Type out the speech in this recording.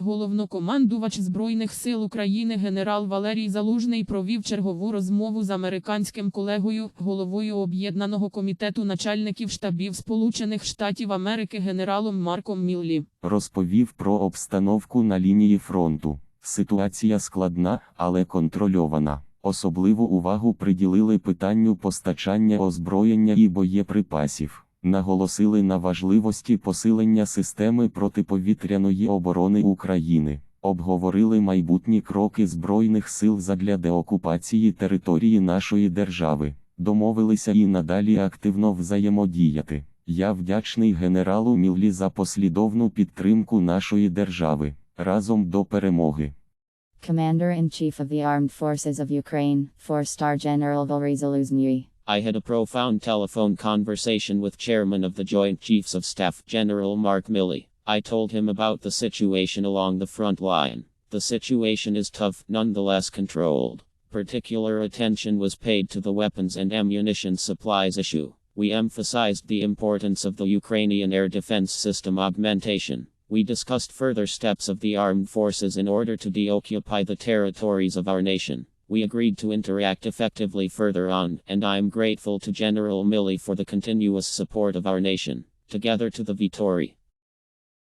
Головнокомандувач Збройних сил України генерал Валерій Залужний провів чергову розмову з американським колегою, головою Об'єднаного комітету начальників штабів Сполучених Штатів Америки генералом Марком Міллі. розповів про обстановку на лінії фронту. Ситуація складна, але контрольована. Особливу увагу приділили питанню постачання озброєння і боєприпасів. Наголосили на важливості посилення системи протиповітряної оборони України. Обговорили майбутні кроки Збройних сил задля деокупації території нашої держави. Домовилися і надалі активно взаємодіяти. Я вдячний генералу Міллі за послідовну підтримку нашої держави. Разом до перемоги. Commander-in-Chief of the Armed Forces of Ukraine, 4-star General Valery Zaluzny. I had a profound telephone conversation with Chairman of the Joint Chiefs of Staff, General Mark Milley. I told him about the situation along the front line. The situation is tough, nonetheless controlled. Particular attention was paid to the weapons and ammunition supplies issue. We emphasized the importance of the Ukrainian air defense system augmentation. We discussed further steps of the armed forces in order to deoccupy the territories of our nation. We agreed to interact effectively further on, and I am grateful to General Milley for the continuous support of our nation. Together to the Vittori.